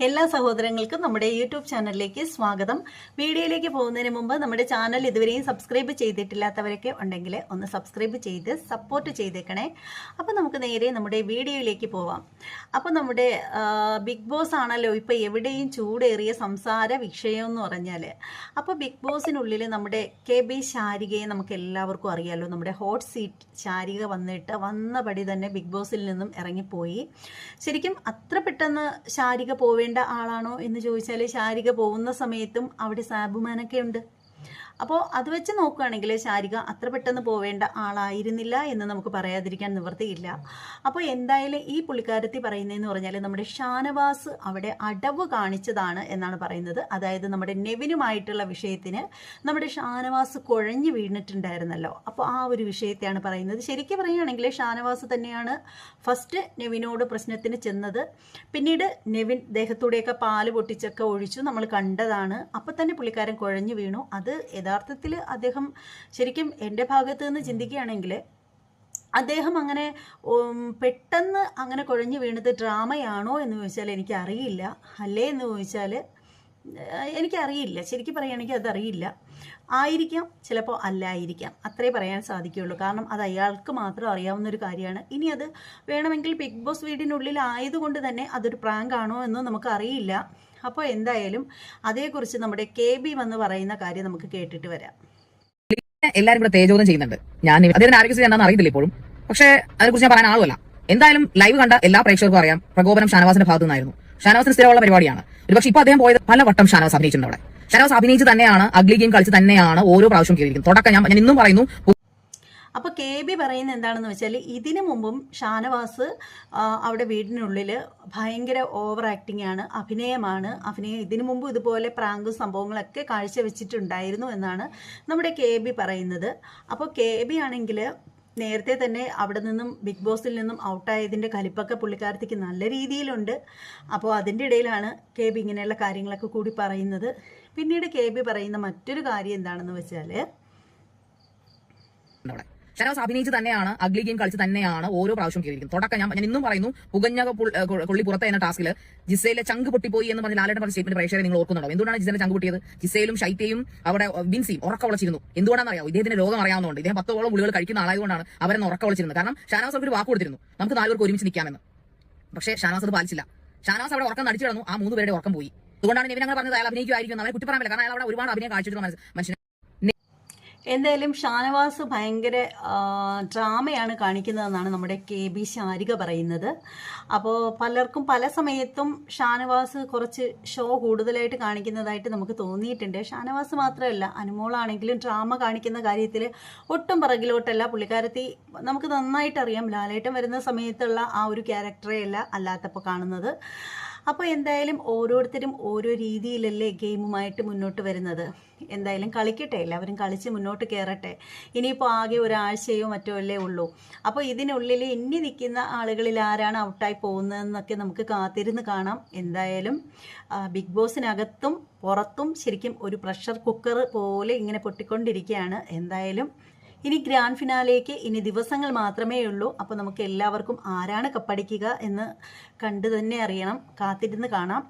എല്ലാ സഹോദരങ്ങൾക്കും നമ്മുടെ യൂട്യൂബ് ചാനലിലേക്ക് സ്വാഗതം. വീഡിയോയിലേക്ക് പോകുന്നതിന് മുമ്പ് നമ്മുടെ ചാനൽ ഇതുവരെയും സബ്സ്ക്രൈബ് ചെയ്തിട്ടില്ലാത്തവരൊക്കെ ഉണ്ടെങ്കിൽ ഒന്ന് സബ്സ്ക്രൈബ് ചെയ്ത് സപ്പോർട്ട് ചെയ്തേക്കണേ. അപ്പോൾ നമുക്ക് നേരെ നമ്മുടെ വീഡിയോയിലേക്ക് പോവാം. അപ്പോൾ നമ്മുടെ ബിഗ് ബോസ് ആണല്ലോ ഇപ്പോൾ എവിടെയും ചൂടേറിയ സംസാര വിഷയം എന്ന് പറഞ്ഞാൽ അപ്പോൾ ബിഗ് ബോസിനുള്ളിൽ നമ്മുടെ കെ ബി ശാരികയെ നമുക്ക് എല്ലാവർക്കും അറിയാമല്ലോ നമ്മുടെ ഹോട്ട് സീറ്റ് ശാരിക വന്നിട്ട് വന്നപടി തന്നെ ബിഗ് ബോസിൽ നിന്നും ഇറങ്ങിപ്പോയി. ശരിക്കും അത്ര പെട്ടെന്ന് ശാരിക പോവേണ്ട ആളാണോ എന്ന് ചോദിച്ചാൽ ശാരിക പോകുന്ന സമയത്തും അവിടെ സാബുമാനൊക്കെ ഉണ്ട്. അപ്പോൾ അത് വെച്ച് നോക്കുകയാണെങ്കിൽ ശാരിക അത്ര പെട്ടെന്ന് പോവേണ്ട ആളായിരുന്നില്ല എന്ന് നമുക്ക് പറയാതിരിക്കാൻ നിവൃത്തിയില്ല. അപ്പോൾ എന്തായാലും ഈ പുള്ളിക്കാരത്തി പറയുന്നതെന്ന് പറഞ്ഞാൽ നമ്മുടെ ഷാനവാസ് അവിടെ അടവ് കാണിച്ചതാണ് എന്നാണ് പറയുന്നത്. അതായത് നമ്മുടെ നെവിനുമായിട്ടുള്ള വിഷയത്തിന് നമ്മുടെ ഷാനവാസ് കുഴഞ്ഞു വീണിട്ടുണ്ടായിരുന്നല്ലോ. അപ്പോൾ ആ ഒരു വിഷയത്തെയാണ് പറയുന്നത്. ശരിക്കും പറയുകയാണെങ്കിൽ ഷാനവാസ് തന്നെയാണ് ഫസ്റ്റ് നെവിനോട് പ്രശ്നത്തിന് ചെന്നത്. പിന്നീട് നെവിൻ ദേഹത്തൂടെയൊക്കെ പാൽ പൊട്ടിച്ചൊക്കെ ഒഴിച്ചു നമ്മൾ കണ്ടതാണ്. അപ്പം തന്നെ പുള്ളിക്കാരൻ കുഴഞ്ഞു വീണു. അത് യഥാർത്ഥത്തിൽ അദ്ദേഹം ശരിക്കും എന്റെ ഭാഗത്ത് നിന്ന് ചിന്തിക്കുകയാണെങ്കിൽ അദ്ദേഹം അങ്ങനെ പെട്ടെന്ന് അങ്ങനെ കുഴഞ്ഞു വീണത് ഡ്രാമയാണോ എന്ന് ചോദിച്ചാൽ എനിക്കറിയില്ല. അല്ലേ എന്ന് ചോദിച്ചാൽ എനിക്കറിയില്ല. ശരിക്കും പറയുകയാണെങ്കിൽ അതറിയില്ല. ആയിരിക്കാം ചിലപ്പോൾ അല്ലായിരിക്കാം. അത്രേ പറയാൻ സാധിക്കുകയുള്ളൂ. കാരണം അത് അയാൾക്ക് മാത്രം അറിയാവുന്ന ഒരു കാര്യമാണ്. ഇനി അത് വേണമെങ്കിൽ ബിഗ് ബോസ് വീടിനുള്ളിൽ ആയതുകൊണ്ട് തന്നെ അതൊരു പ്രാങ്ക് ആണോ എന്ന് നമുക്ക് അറിയില്ല അപ്പോൾ എന്തായാലും അതേക്കുറിച്ച് നമ്മുടെ കെ ബി വന്ന് പറയുന്ന കാര്യം നമുക്ക് കേട്ടിട്ട് വരാം. എല്ലാരും ഇവിടെ തേജോദം ചെയ്യുന്നുണ്ട്. ഞാൻ അദ്ദേഹത്തിന് ആരോഗ്യസ്ഥിതി എന്താണെന്ന് അറിയത്തില്ല ഇപ്പോഴും. പക്ഷേ അതിനെക്കുറിച്ച് ഞാൻ പറയാൻ ആളുമല്ല. എന്തായാലും ലൈവ് കണ്ട എല്ലാ പ്രേക്ഷകർക്കും അറിയാം. പ്രകോപനം ഷാനവാസിന്റെ ഭാഗത്തു നിന്നായിരുന്നു. ഷാനവാസിന് സ്ഥിരമുള്ള പരിപാടിയാണ്. ഒരുപക്ഷെ ഇപ്പൊ അദ്ദേഹം പോയത് പല വട്ടം ഷാനവാസ് അഭിനയിച്ചിട്ടുണ്ട് അവിടെ. ഷാനവാസ് അഭിനയിച്ച് തന്നെയാണ് അഗ്ലി ഗെയിം കളിച്ച് തന്നെയാണ് ഓരോ പ്രാവശ്യം കയറിയിരിക്കുന്നത്. തുടക്കം ഞാൻ ഞാൻ ഇന്നും പറയുന്നു അപ്പോൾ കെ ബി പറയുന്നത് എന്താണെന്ന് വെച്ചാൽ ഇതിനു മുമ്പും ഷാനവാസ് അവിടെ വീടിനുള്ളിൽ ഭയങ്കര ഓവർ ആക്ടിംഗ് ആണ് അഭിനയമാണ്. അഭിനയം ഇതിനു മുമ്പ് ഇതുപോലെ പ്രാങ്കും സംഭവങ്ങളൊക്കെ കാഴ്ചവെച്ചിട്ടുണ്ടായിരുന്നു എന്നാണ് നമ്മുടെ കെ ബി പറയുന്നത്. അപ്പോൾ കെ ബി ആണെങ്കിൽ നേരത്തെ തന്നെ അവിടെ നിന്നും ബിഗ് ബോസിൽ നിന്നും ഔട്ടായതിന്റെ കലിപ്പൊക്കെ പുള്ളിക്കാരത്തിക്ക് നല്ല രീതിയിലുണ്ട്. അപ്പോൾ അതിന്റെ ഇടയിലാണ് കെ ബി ഇങ്ങനെയുള്ള കാര്യങ്ങളൊക്കെ കൂടി പറയുന്നത്. പിന്നീട് കെ ബി പറയുന്ന മറ്റൊരു കാര്യം എന്താണെന്ന് വെച്ചാൽ ഷാനവാസ് അഭിനയിച്ച് തന്നെയാണ് അഗ്ലി ഗെയിം കളിച്ച് തന്നെയാണ് ഓരോ പ്രാവശ്യം കയറിയിരിക്കുന്നത്. തുടക്കം ഞാൻ ഞാൻ ഇന്നും പറയുന്നു പുകഞ്ഞ കൊള്ളി പുറത്തെ എന്ന ടാസ്കിൽ ജിസയിലെ ചങ്ക് പൊട്ടിപ്പോയി എന്ന് പറഞ്ഞാൽ ലാലേട്ടൻ പറഞ്ഞ സ്റ്റേറ്റ്മെന്റ് പ്രേക്ഷകരെ നിങ്ങൾ ഓർക്കുന്നുണ്ടോ? എന്തുകൊണ്ടാണ് ജിസയിലെ ചങ്ക് പൊട്ടിയത്? ജിസയിലും ഷൈറ്റയും അവിടെ ബിൻസിയും ഉറക്ക വിളിച്ചിരുന്നു എന്തുകൊണ്ടാണെന്ന് അറിയാം ഇദ്ദേഹത്തിന് രോഗം അറിയാവുന്നതുകൊണ്ട്. ഇദ്ദേഹം പത്തോളം ഗുളികൾ കഴിക്കുന്ന ആളായതുകൊണ്ടാണ് അവരെന്ന് ഉറക്ക വിളിച്ചിരുന്നത് കാരണം ഷാനവാസ് അവർക്ക് ഒരു വാക്ക് കൊടുത്തിരുന്നു. നമുക്ക് നാലുപേർക്ക് ഒരുമിച്ച് നിൽക്കാമെന്ന്. പക്ഷേ ഷാനവാസ് അത് പാലിച്ചില്ല. ഷാനവാസ് അവിടെ ഉറക്കം നടിച്ചു ആ മൂന്ന് പേരുടെ ഉറക്കം പോയി. അതുകൊണ്ടാണ് നിവിൻ അങ്ങനെ പറഞ്ഞത്. അയാൾ അഭിനയിക്കുമായിരിക്കും അവരെ പറ്റില്ല. കാരണം അയാൾ അവിടെ ഒരുപാട് അഭിനയം കാഴ്ചവെച്ചിട്ടുള്ള മനസ്സ്- മനുഷ്യൻ എന്തായാലും ഷാനവാസ് ഭയങ്കര ഡ്രാമയാണ് കാണിക്കുന്നതെന്നാണ് നമ്മുടെ കെ ബി ശാരിക പറയുന്നത്. അപ്പോൾ പലർക്കും പല സമയത്തും ഷാനവാസ് കുറച്ച് ഷോ കൂടുതലായിട്ട് കാണിക്കുന്നതായിട്ട് നമുക്ക് തോന്നിയിട്ടുണ്ട്. ഷാനവാസ് മാത്രമല്ല അനുമോളാണെങ്കിലും ഡ്രാമ കാണിക്കുന്ന കാര്യത്തിൽ ഒട്ടും പിറകിലോട്ടല്ല. പുള്ളിക്കാരത്തി നമുക്ക് നന്നായിട്ട് അറിയാം ലാലേട്ടൻ വരുന്ന സമയത്തുള്ള ആ ഒരു ക്യാരക്ടറേ അല്ല അല്ലാത്തപ്പോൾ കാണുന്നത്. അപ്പോൾ എന്തായാലും ഓരോരുത്തരും ഓരോ രീതിയിലല്ലേ ഗെയിമുമായിട്ട് മുന്നോട്ട് വരുന്നത്. എന്തായാലും കളിക്കട്ടെ എല്ലാവരും കളിച്ച് മുന്നോട്ട് കയറട്ടെ ഇനിയിപ്പോൾ ആകെ ഒരാഴ്ചയോ മറ്റോ അല്ലേ ഉള്ളൂ. അപ്പോൾ ഇതിനുള്ളിൽ ഇനി നിൽക്കുന്ന ആളുകളിൽ ആരാണ് ഔട്ടായി പോകുന്നതെന്നൊക്കെ നമുക്ക് കാത്തിരുന്ന് കാണാം. എന്തായാലും ബിഗ് ബോസിനകത്തും പുറത്തും ശരിക്കും ഒരു പ്രഷർ കുക്കർ പോലെ ഇങ്ങനെ പൊട്ടിക്കൊണ്ടിരിക്കുകയാണ്. എന്തായാലും ഇനി ഗ്രാൻഡ് ഫിനാലേക്ക് ഇനി ദിവസങ്ങൾ മാത്രമേ ഉള്ളൂ. അപ്പോൾ നമുക്ക് എല്ലാവർക്കും ആരാണ് കപ്പടിക്കുക എന്ന് കണ്ടു തന്നെ അറിയണം. കാത്തിരുന്ന് കാണാം.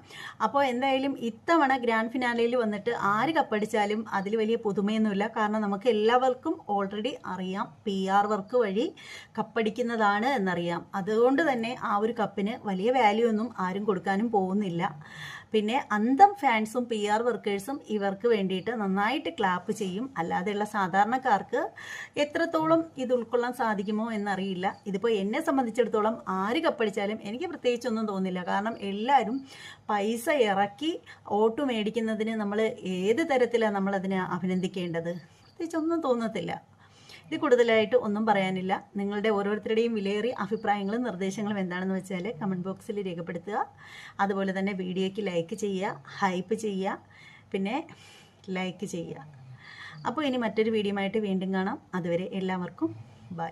അപ്പോൾ എന്തായാലും ഇത്തവണ ഗ്രാൻഡ് ഫിനാലയിൽ വന്നിട്ട് ആര് കപ്പടിച്ചാലും അതിൽ വലിയ പുതുമയൊന്നുമില്ല. കാരണം നമുക്ക് എല്ലാവർക്കും ഓൾറെഡി അറിയാം പി ആർ വർക്ക് വഴി കപ്പടിക്കുന്നതാണ് എന്നറിയാം. അതുകൊണ്ട് തന്നെ ആ ഒരു കപ്പിന് വലിയ വാല്യൂ ഒന്നും ആരും കൊടുക്കാനും പോകുന്നില്ല. പിന്നെ അന്തം ഫാൻസും പി ആർ വർക്കേഴ്സും ഇവർക്ക് വേണ്ടിയിട്ട് നന്നായിട്ട് ക്ലാപ്പ് ചെയ്യും. അല്ലാതെയുള്ള സാധാരണക്കാർക്ക് എത്രത്തോളം ഇത് ഉൾക്കൊള്ളാൻ സാധിക്കുമോ എന്നറിയില്ല. ഇതിപ്പോൾ എന്നെ സംബന്ധിച്ചിടത്തോളം ആര് കപ്പടിച്ചാലും എനിക്ക് പ്രത്യേകിച്ചൊന്നും തോന്നില്ല. കാരണം എല്ലാവരും പൈസ ഇറക്കി ഓട്ട് മേടിക്കുന്നതിന് നമ്മൾ ഏത് തരത്തിലാണ് നമ്മളതിനെ അഭിനന്ദിക്കേണ്ടത്? പ്രത്യേകിച്ചൊന്നും തോന്നത്തില്ല. ഇത് കൂടുതലായിട്ട് ഒന്നും പറയാനില്ല. നിങ്ങളുടെ ഓരോരുത്തരുടെയും വിലയേറിയ അഭിപ്രായങ്ങളും നിർദ്ദേശങ്ങളും എന്താണെന്ന് വെച്ചാൽ കമന്റ് ബോക്സിൽ രേഖപ്പെടുത്തുക. അതുപോലെ തന്നെ വീഡിയോയ്ക്ക് ലൈക്ക് ചെയ്യുക ഹൈപ്പ് ചെയ്യുക പിന്നെ ലൈക്ക് ചെയ്യുക. അപ്പോൾ ഇനി മറ്റൊരു വീഡിയോ വീണ്ടും കാണാം. അതുവരെ എല്ലാവർക്കും ബൈ